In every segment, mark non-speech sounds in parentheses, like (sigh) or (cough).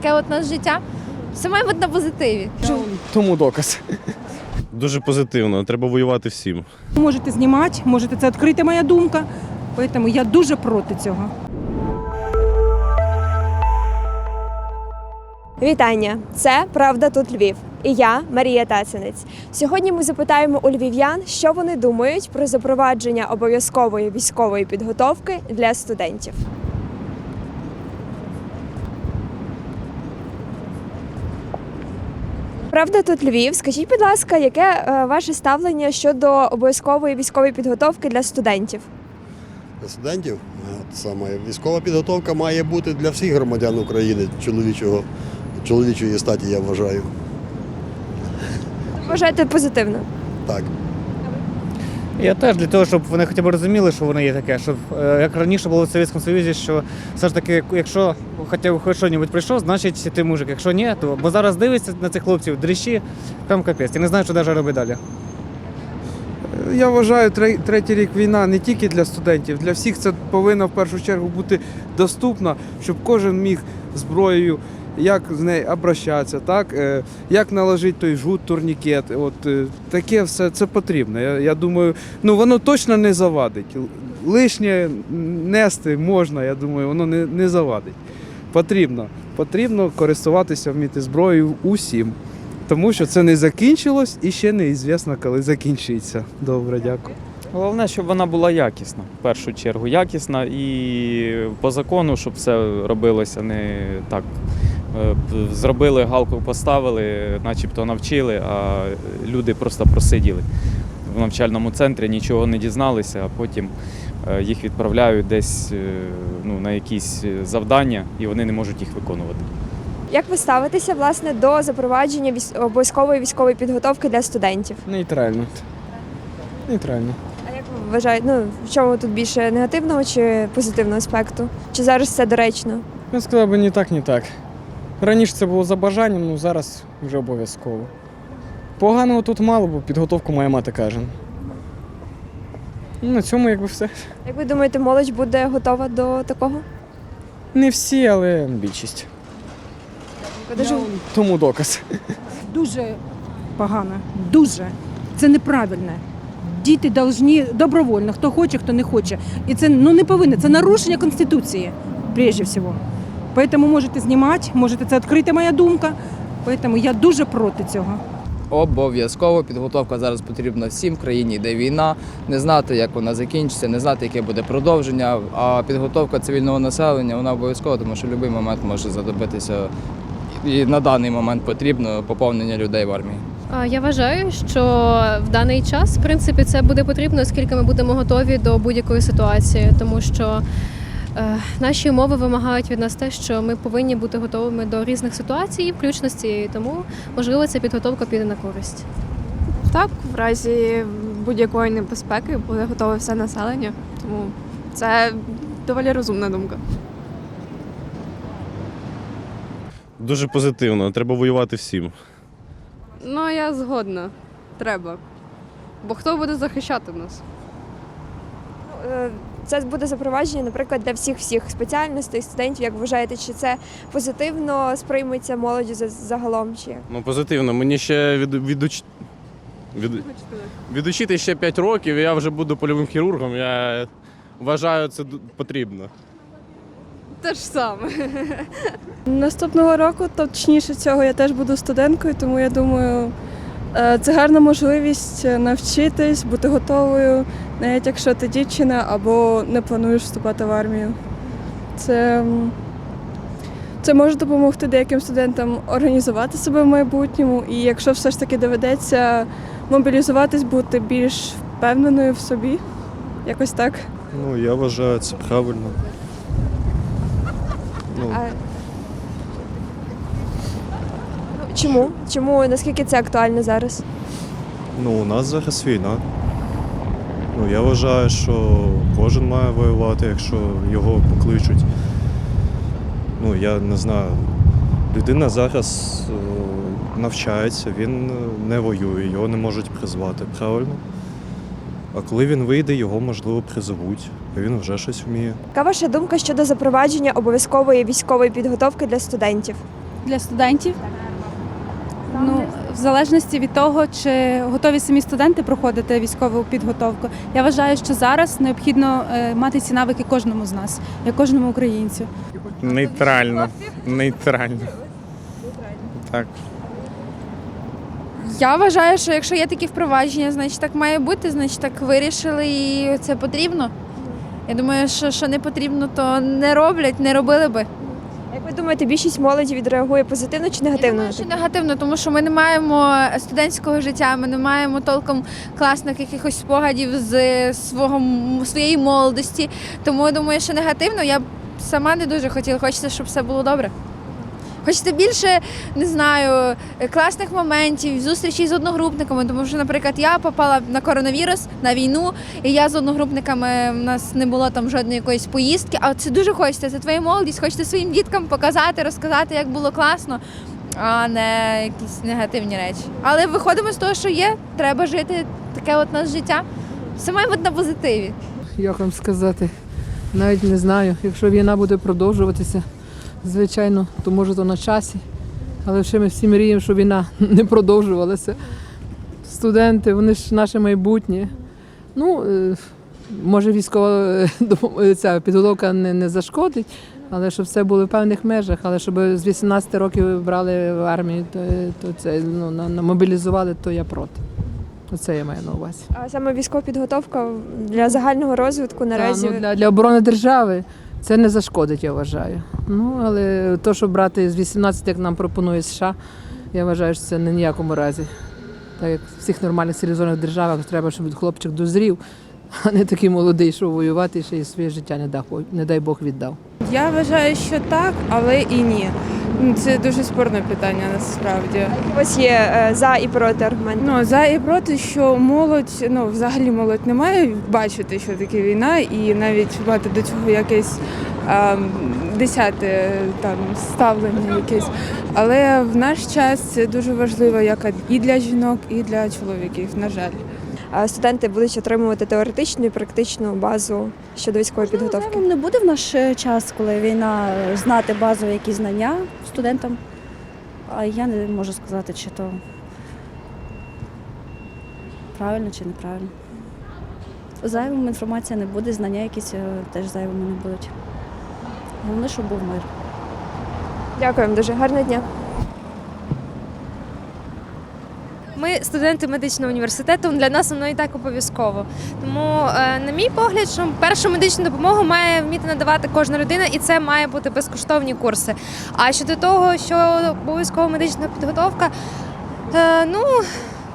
таке от наше життя. Все має бути на позитиві. Тому доказ. Дуже позитивно. Треба воювати всім. Можете знімати, можете це відкрити моя думка. Тому я дуже проти цього. Вітання! Це Правда тут Львів. І я Марія Тацинець. Сьогодні ми запитаємо у львів'ян, що вони думають про запровадження обов'язкової військової підготовки для студентів. Правда тут Львів. Скажіть, будь ласка, яке е, ваше ставлення щодо обов'язкової військової підготовки для студентів? Для студентів е, саме військова підготовка має бути для всіх громадян України чоловічого чоловічої статі, я вважаю. Вважаєте позитивно? Так. Я теж для того, щоб вони хоча б розуміли, що воно є таке, щоб е, як раніше було в Совєтському Союзі, що все ж таки, якщо хоча б хоч щось прийшов, значить ти мужик. Якщо ні, то бо зараз дивишся на цих хлопців дріщі, прям капець. Я не знаю, що навіть робити далі. Я вважаю, третій рік війна не тільки для студентів, для всіх це повинно в першу чергу бути доступно, щоб кожен міг зброєю, як з нею обращатися, так, е, як наложити той жгут, турнікет. От е, таке все це потрібно. Я, я думаю, ну воно точно не завадить. Лишнє нести можна, я думаю, воно не, не завадить. Потрібно. Потрібно користуватися вміти зброєю усім. Тому що це не закінчилось і ще неізвісно, коли закінчиться. Добре, дякую. Головне, щоб вона була якісна, в першу чергу. Якісна і по закону, щоб все робилося не так. Е, Зробили, галку поставили, начебто навчили, а люди просто просиділи в навчальному центрі, нічого не дізналися, а потім е, їх відправляють десь е, ну, на якісь завдання, і вони не можуть їх виконувати. Як ви ставитеся власне до запровадження обов'язкової військової підготовки для студентів? Нейтрально. Нейтрально. А як ви вважаєте, ну в чому тут більше негативного чи позитивного аспекту? Чи зараз це доречно? Я сказав би ні так, ні так. Раніше це було за бажанням, ну зараз вже обов'язково. Поганого тут мало, бо підготовку має мати кожен. Ну, на цьому якби все. Як ви думаєте, молодь буде готова до такого? Не всі, але більшість. Дуже Тому доказ. Дуже погано. Дуже. Це неправильно. Діти повинні добровольно, хто хоче, хто не хоче. І це ну, не повинно. Це нарушення Конституції, прежде всього. Тому можете знімати, можете це відкрити моя думка. Тому я дуже проти цього. Обов'язково підготовка зараз потрібна всім в країні, йде війна, не знати, як вона закінчиться, не знати, яке буде продовження. А підготовка цивільного населення вона обов'язкова, тому що в будь-який момент може задобитися. І на даний момент потрібно поповнення людей в армії. Я вважаю, що в даний час, в принципі, це буде потрібно, оскільки ми будемо готові до будь-якої ситуації, тому що наші умови вимагають від нас те, що ми повинні бути готовими до різних ситуацій, включно з цією. Тому можливо ця підготовка піде на користь. Так, в разі будь-якої небезпеки буде готове все населення. Тому це доволі розумна думка. Дуже позитивно. Треба воювати всім. Ну, я згодна. Треба. Бо хто буде захищати нас? Це буде запровадження, наприклад, для всіх всіх спеціальностей, студентів. Як вважаєте, чи це позитивно сприйметься молоді за- загалом? Чи? Ну, позитивно. Мені ще від, відуч... від... відучити ще 5 років, і я вже буду польовим хірургом. Я вважаю, це потрібно. Те ж саме. Наступного року, точніше цього, я теж буду студенткою, тому я думаю, це гарна можливість е, навчитись, бути готовою, навіть якщо ти дівчина або не плануєш вступати в армію. Це, це може допомогти деяким студентам організувати себе в майбутньому, і якщо все ж таки доведеться мобілізуватись, бути більш впевненою в собі, якось так. Ну, я вважаю, це правильно. Ну, А... Чому? Чому наскільки це актуально зараз? ну, у нас зараз війна. Ну, я вважаю, що кожен має воювати, якщо його покличуть. Ну, я не знаю. Людина зараз е, навчається, він не воює, його не можуть призвати, правильно? А коли він вийде, його можливо призовуть, а він вже щось вміє. Яка ваша думка щодо запровадження обов'язкової військової підготовки для студентів? для студентів. В залежності від того, чи готові самі студенти проходити військову підготовку. Я вважаю, що зараз необхідно е, мати ці навики кожному з нас, як кожному українцю. Нейтрально. Нейтрально. Так. Я вважаю, що якщо є такі впровадження, значить так має бути, значить так вирішили і це потрібно. Я думаю, що, що не потрібно, то не роблять, не робили би. Думаєте, більшість молоді відреагує позитивно чи негативно? Я думаю, що негативно, тому що ми не маємо студентського життя, ми не маємо толком класних якихось спогадів з свого своєї молодості. Тому я думаю, що негативно. Я б сама не дуже хотіла. Хочеться, щоб все було добре. Хочеться більше, не знаю, класних моментів, зустрічей з одногрупниками. Тому що, наприклад, я попала на коронавірус на війну, і я з одногрупниками в нас не було там жодної якоїсь поїздки. А це дуже хочеться. Це твоя молодість. Хочеться своїм діткам показати, розказати, як було класно, а не якісь негативні речі. Але виходимо з того, що є. Треба жити таке от наше життя. Все має бути на позитиві. Як вам сказати? Навіть не знаю. Якщо війна буде продовжуватися, звичайно, то може то на часі. Але ще ми всі мріємо, щоб війна (laughs) не продовжувалася. Студенти, вони ж наше майбутнє. Ну, е, може, військова е, (laughs) ця підготовка не, не зашкодить, але щоб це було в певних межах, але щоб з 18 років брали в армію, то, то це ну, на, мобілізували, то я проти. Оце я маю на увазі. А саме військова підготовка для загального розвитку наразі. Та, ну, для, для оборони держави це не зашкодить, я вважаю. Ну, але то, що брати з 18, як нам пропонує США, я вважаю, що це не ніякому разі. Так як в всіх нормальних цивілізованих державах треба, щоб хлопчик дозрів, (laughs) а не такий молодий, що воювати і ще й своє життя не, дав, не дай Бог віддав. Я вважаю, що так, але і ні. Це дуже спорне питання насправді. У вас є е, за і проти аргументи. Ну за і проти, що молодь, ну взагалі молодь не має бачити, що таке війна, і навіть мати до цього якесь ем, десяте там ставлення якесь. Але в наш час це дуже важливо як і для жінок, і для чоловіків, на жаль. Студенти будуть отримувати теоретичну і практичну базу щодо військової підготовки. Не буде в наш е, час, коли війна е, знати базові якісь знання студентам. А я не можу сказати, чи то правильно чи неправильно. Зайвим інформація не буде, знання якісь е, теж зайвими не будуть. Головне, щоб був мир. Дякуємо дуже гарного дня. Ми студенти медичного університету. Для нас воно і так обов'язково. Тому, е, на мій погляд, що першу медичну допомогу має вміти надавати кожна людина, і це має бути безкоштовні курси. А щодо того, що обов'язкова медична підготовка, е, ну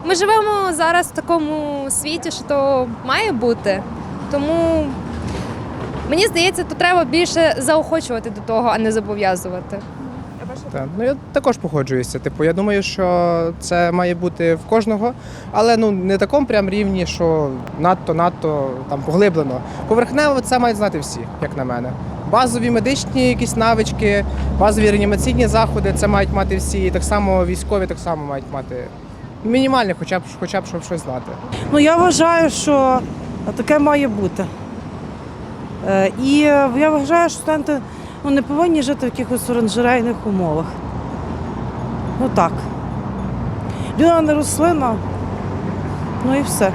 ми живемо зараз в такому світі, що то має бути. Тому мені здається, то треба більше заохочувати до того, а не зобов'язувати. Так, ну я також погоджуюся. Типу, я думаю, що це має бути в кожного, але ну не такому прям рівні, що надто надто там поглиблено. Поверхнево це мають знати всі, як на мене. Базові медичні якісь навички, базові реанімаційні заходи це мають мати всі. І так само військові так само мають мати мінімальне, хоча б хоча б щоб щось знати. Ну я вважаю, що таке має бути. Е, І я вважаю, що студенти ну, не повинні жити в якихось оранжерейних умовах. Ну так. Людина не рослина, ну і все.